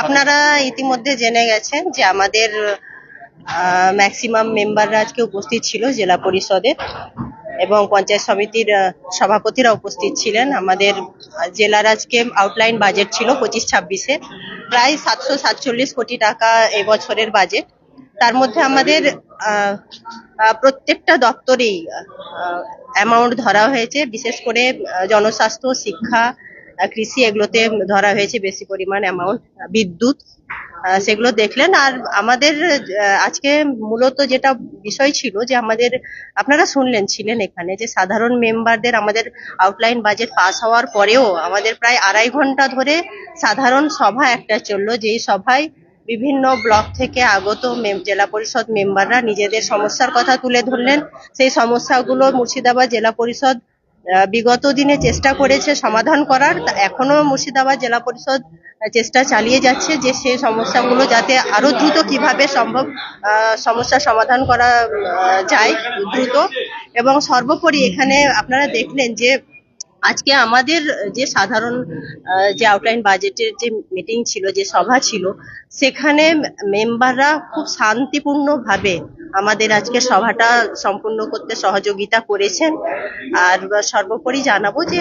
আপনারা ইতিমধ্যে জেনে গেছেন যে আমাদের ম্যাক্সিমাম মেম্বাররা আজকে উপস্থিত ছিল জেলা পরিষদের এবং পঞ্চায়েত সমিতির সভাপতিরা উপস্থিত ছিলেন। আমাদের জেলার আজকে আউটলাইন বাজেট ছিল পঁচিশ ছাব্বিশে প্রায় সাতশো সাতচল্লিশ কোটি টাকা এবছরের বাজেট তার মধ্যে আমাদের প্রত্যেকটা দপ্তরেই অ্যামাউন্ট ধরা হয়েছে। বিশেষ করে জনস্বাস্থ্য শিক্ষা কৃষি এগুলোতে ধরা হয়েছে বেশি পরিমাণ অ্যামাউন্ট বিদ্যুৎ। সেগুলো দেখলেন আর আমাদের আজকে মূলত যেটা বিষয় ছিল যে আমাদের, আপনারা শুনলেন, ছিলেন এখানে যে সাধারণ মেম্বারদের আমাদের আউটলাইন বাজেট পাস হওয়ার পরেও আমাদের প্রায় আড়াই ঘণ্টা ধরে সাধারণ সভা একটা চলল, যেই সভায় বিভিন্ন ব্লক থেকে আগত জেলা পরিষদ মেম্বাররা নিজেদের সমস্যার কথা তুলে ধরলেন। সেই সমস্যাগুলো মুর্শিদাবাদ জেলা পরিষদ বিগত দিনে চেষ্টা করেছে সমাধান করার। তা এখনও মুর্শিদাবাদ জেলা পরিষদ চেষ্টা চালিয়ে যাচ্ছে যে সেই সমস্যাগুলো যাতে আরও দ্রুত কীভাবে সম্ভব আহ, সমস্যার সমাধান করা যায় দ্রুত। এবং সর্বোপরি এখানে আপনারা দেখলেন যে আজকে আমাদের যে সাধারণ যে আউটলাইন বাজেটের যে মিটিং ছিল যে সভা ছিল সেখানে মেম্বাররা খুব শান্তিপূর্ণভাবে আমাদের আজকে সভাটা সম্পূর্ণ করতে সহযোগিতা করেছেন। আর সর্বোপরি জানাব যে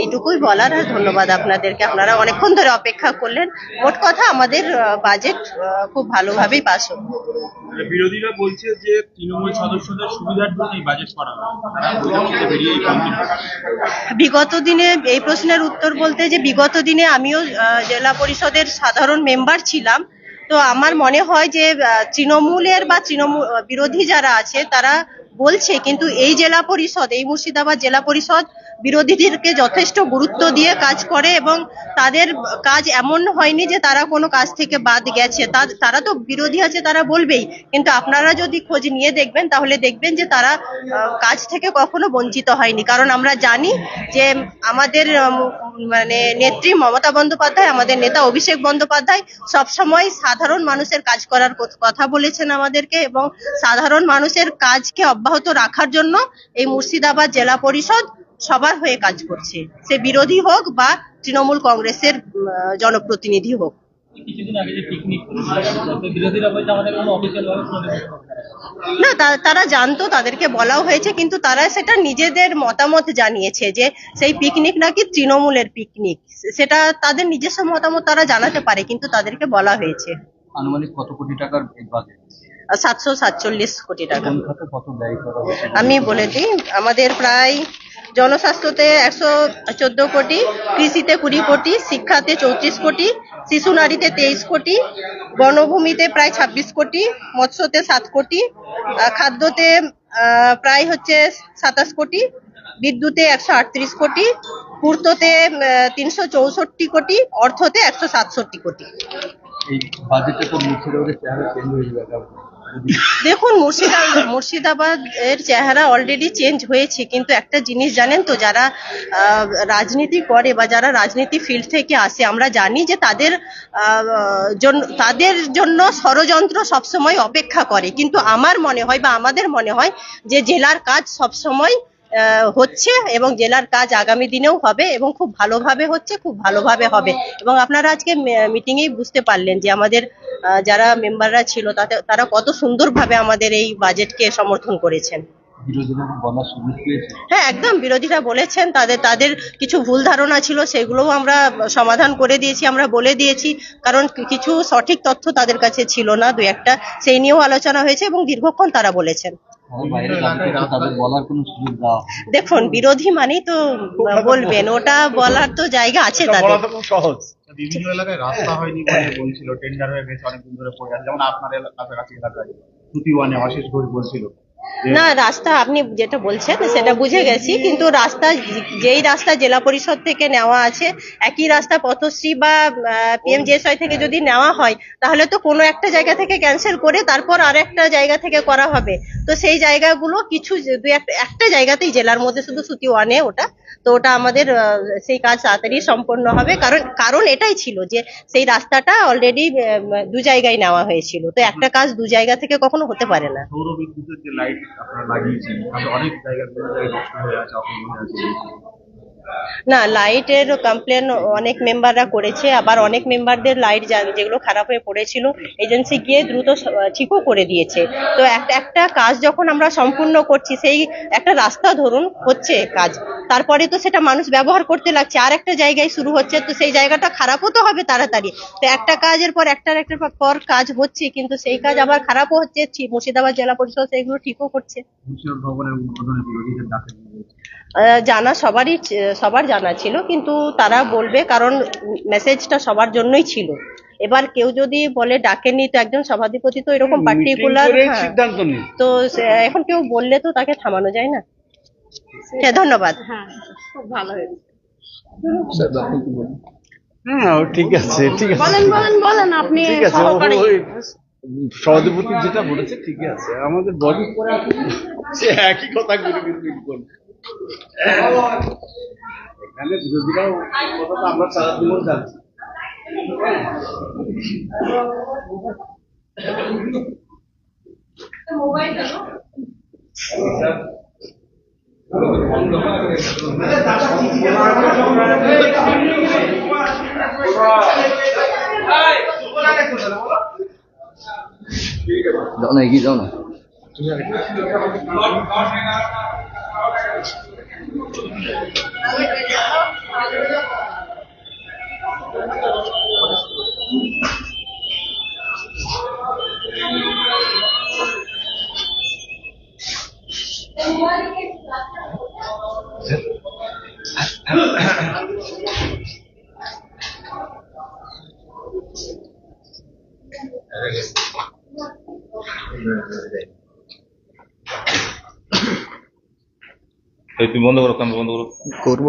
এইটুকুই বলার আর ধন্যবাদ আপনাদেরকে। আপনারা অনেকক্ষণ ধরে অপেক্ষা করলেন। মোট কথা আমাদের বাজেট খুব ভালোভাবেই পাস হলো। বিরোধীরা বলছে যে তৃণমূল সদস্যদের সুবিধার জন্য এই বাজেট করা বিগত দিনে এই প্রশ্নের উত্তর বলতে যে বিগত দিনে আমিও জেলা পরিষদের সাধারণ মেম্বার ছিলাম। তো আমার মনে হয় যে তৃণমূলের বা তৃণমূল বিরোধী যারা আছে, তারা বলছে, কিন্তু এই জেলা পরিষদ, এই মুর্শিদাবাদ জেলা পরিষদ বিরোধীদেরকে যথেষ্ট গুরুত্ব দিয়ে কাজ করে এবং তাদের কাজ এমন হয়নি যে তারা কোনো কাজ থেকে বাদ গেছে। তারা তো বিরোধী আছে তারা বলবেই। কিন্তু আপনারা যদি খোঁজ নিয়ে দেখবেন, তাহলে দেখবেন যে তারা কাজ থেকে কখনো বঞ্চিত হয়নি। কারণ আমরা জানি যে আমাদের মানে নেত্রী মমতা বন্দ্যোপাধ্যায়, আমাদের নেতা অভিষেক বন্দ্যোপাধ্যায় সবসময় সাধারণ মানুষের কাজ করার কথা বলেছেন আমাদেরকে এবং সাধারণ মানুষের কাজকে অব্যাহত রাখার জন্য এই মুর্শিদাবাদ জেলা পরিষদ সবার হয়ে কাজ করছে। সে বিরোধী হোক বা তৃণমূল কংগ্রেসের জনপ্রতিনিধি হোক। কিছুদিন আগে যে পিকনিক বিরোধীরা বলছে আমাদের কোনো অফিসিয়াল ভাবে কোনো না তা- তারা জানতো তাদেরকে বলাও হয়েছে কিন্তু তারা সেটা নিজেদের মতামত জানিয়েছে যে সেই পিকনিক নাকি তৃণমূলের পিকনিক সেটা তাদের নিজস্ব মতামত তারা জানাতে পারে কিন্তু তাদেরকে বলা হয়েছে। আনুমানিক কত কোটি টাকার বাজেট সাতশো সাতচল্লিশ কোটি টাকা। আমি বলে দিই আমাদের প্রায় জনস্বাস্থ্যতে একশো চোদ্দ কোটি কৃষিতে কুড়ি কোটি শিক্ষাতে চৌত্রিশ কোটি শিশু নারীতে তেইশ কোটি বনভূমিতে প্রায় ছাব্বিশ কোটি মৎস্যতে সাত কোটি খাদ্যতে প্রায় হচ্ছে সাতাশ কোটি বিদ্যুতে একশো আটত্রিশ কোটি পূর্ততে তিনশো চৌষট্টি কোটি অর্থতে একশো সাতষট্টি কোটি। এই বাজেটে তো মুর্শিদাবাদের চেহারা চেঞ্জ হয়ে যাবে? একেবারে। যদি দেখুন মুর্শিদাবাদ মুর্শিদাবাদ এর চেহারা অলরেডি চেঞ্জ হয়েছে, কিন্তু একটা জিনিস জানেন তো, যারা রাজনীতি করে বা যারা রাজনীতি ফিল্ড থেকে আসে, আমরা জানি যে তাদের জন্য তাদের জন্য ষড়যন্ত্র সবসময় অপেক্ষা করে। কিন্তু আমার মনে হয় বা আমাদের মনে হয় যে জেলার কাজ সবসময় হচ্ছে এবং জেলার কাজ আগামী দিনেও হবে এবং খুব ভালোভাবে হচ্ছে, খুব ভালোভাবে হবে। এবং আপনারা আজকে মিটিং এই বুঝতে পারলেন যে আমাদের যারা মেম্বাররা ছিল তাতে, তারা কত সুন্দরভাবে আমাদের এই বাজেটকে সমর্থন করেছেন। হ্যাঁ একদম বিরোধীরা বলেছেন, তাদের তাদের কিছু ভুল ধারণা ছিল, সেগুলোও আমরা সমাধান করে দিয়েছি, আমরা বলে দিয়েছি, কারণ কিছু সঠিক তথ্য তাদের কাছে ছিল না, দু একটা, সেই নিয়েও আলোচনা হয়েছে এবং দীর্ঘক্ষণ তারা বলেছেন। দেখুন বিরোধী মানেই তো বলবেন ওটা বলার তো জায়গা আছে তাদের। বিভিন্ন এলাকায় রাস্তা হয়নি বলছিল টেন্ডার হয়ে গেছে অনেকদিন ধরে পড়ে আছে। যেমন আপনার কাছাকাছি এলাকায় দুটি ওয়ানে অশেষ ঘোষ বলছিল। না রাস্তা আপনি যেটা বলছেন সেটা বুঝে গেছি কিন্তু রাস্তা যেই রাস্তা জেলা পরিষদ থেকে নেওয়া আছে একই রাস্তা পথশ্রী বা পিএমজেএসআই থেকে যদি নেওয়া হয় তাহলে তো কোনো একটা জায়গা থেকে ক্যান্সেল করে তারপর আর একটা জায়গা থেকে করা হবে। তো সেই জায়গাগুলো কিছু একটা একটা জায়গাতেই জেলার মধ্যে শুধু সুতি ওয়ানে ওটা। তো ওটা আমাদের সেই কাজ তাড়াতাড়ি সম্পন্ন হবে। কারণ কারণ এটাই ছিল যে সেই রাস্তাটা অলরেডি দু জায়গায় নেওয়া হয়েছিল। তো একটা কাজ দু জায়গা থেকে কখনো হতে পারে না। সৌর বিদ্যুতের যে লাইট আপনারা লাগিয়েছেন। তাহলে অনেক জায়গায় বিভিন্ন জায়গায় নষ্ট হয়ে আছে অপূর্ণ হয়ে আছে না লাইটের কমপ্লেন অনেক মেম্বাররা করেছে আবার অনেক মেম্বারদের লাইট যেগুলো খারাপ হয়ে পড়েছিল এজেন্সি গিয়ে দ্রুত ঠিকও করে দিয়েছে। তো একটা একটা কাজ যখন আমরা সম্পূর্ণ করছি সেই একটা রাস্তা ধরুন হচ্ছে কাজ। তারপরে তো সেটা মানুষ ব্যবহার করতে লাগছে আর একটা জায়গায় শুরু হচ্ছে তো সেই জায়গাটা খারাপও তো হবে তাড়াতাড়ি। তো একটা কাজের পর একটার একটার পর কাজ হচ্ছে কিন্তু সেই কাজ আবার খারাপও হচ্ছে মুর্শিদাবাদ জেলা পরিষদ সেগুলো ঠিকও করছে। জানা সবারই সবার জানা ছিল কিন্তু তারা বলবে কারণ মেসেজটা সবার জন্যই ছিল। এবার কেউ যদি বলে ডাকেনি তো একজন সভাধিপতি তো এরকম পার্টিকুলার সিদ্ধান্ত তো এখন কেউ বললে তো তাকে থামানো যায় না। হ্যাঁ ধন্যবাদ। কি হ্যাঁ ঠিক আছে ঠিক আছে। বলেন বলেন বলেন আপনি সভাধিপতি যেটা বলেছে ঠিকই আছে। আমাদের বডি একই কথা এখানে বিরোধীরাও এই কথাটা আমরা সারা জীবন জানছি যাও না এগিয়ে যাও না এই তুমি বন্ধ করো ক্যামেরা বন্ধ করো করব